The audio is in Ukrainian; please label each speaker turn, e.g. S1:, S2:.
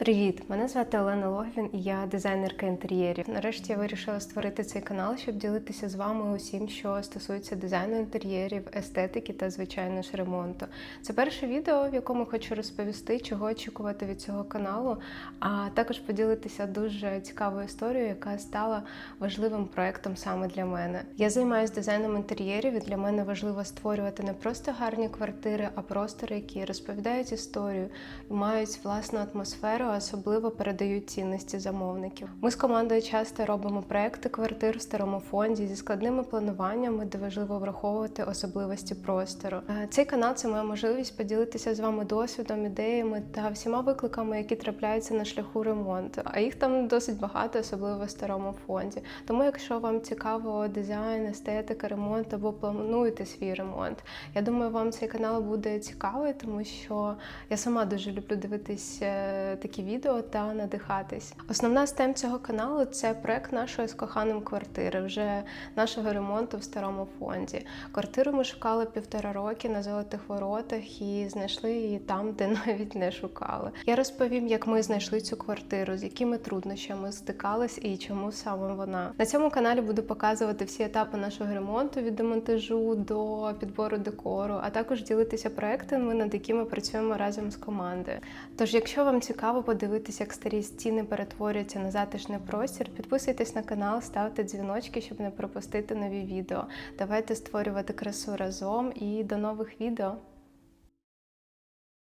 S1: Привіт! Мене звати Олена Логвін і я дизайнерка інтер'єрів. Нарешті я вирішила створити цей канал, щоб ділитися з вами усім, що стосується дизайну інтер'єрів, естетики та, звичайно ж, ремонту. Це перше відео, в якому хочу розповісти, чого очікувати від цього каналу, а також поділитися дуже цікавою історією, яка стала важливим проектом саме для мене. Я займаюся дизайном інтер'єрів, і для мене важливо створювати не просто гарні квартири, а простори, які розповідають історію, мають власну атмосферу, особливо передають цінності замовників. Ми з командою часто робимо проекти квартир в старому фонді зі складними плануваннями, де важливо враховувати особливості простору. Е, Цей канал це моя можливість поділитися з вами досвідом, ідеями та всіма викликами, які трапляються на шляху ремонту. А їх там досить багато, особливо в старому фонді. Тому, якщо вам цікаво дизайн, естетика, ремонт або плануєте свій ремонт, я думаю, вам цей канал буде цікавий, тому що я сама дуже люблю дивитись е, такі відео та надихатись. Основна з тем цього каналу це проект нашої з коханим квартири, вже нашого ремонту в старому фонді. Квартиру ми шукали півтора роки на золотих воротах і знайшли її там, де навіть не шукали. Я розповім, як ми знайшли цю квартиру, з якими труднощами стикались і чому саме вона. На цьому каналі буду показувати всі етапи нашого ремонту від демонтажу до підбору декору, а також ділитися проектами, над якими працюємо разом з командою. Тож, якщо вам цікаво подивитися, як старі стіни перетворюються на затишний простір, підписуйтесь на канал, ставте дзвіночки, щоб не пропустити нові відео. Давайте створювати красу разом і до нових відео.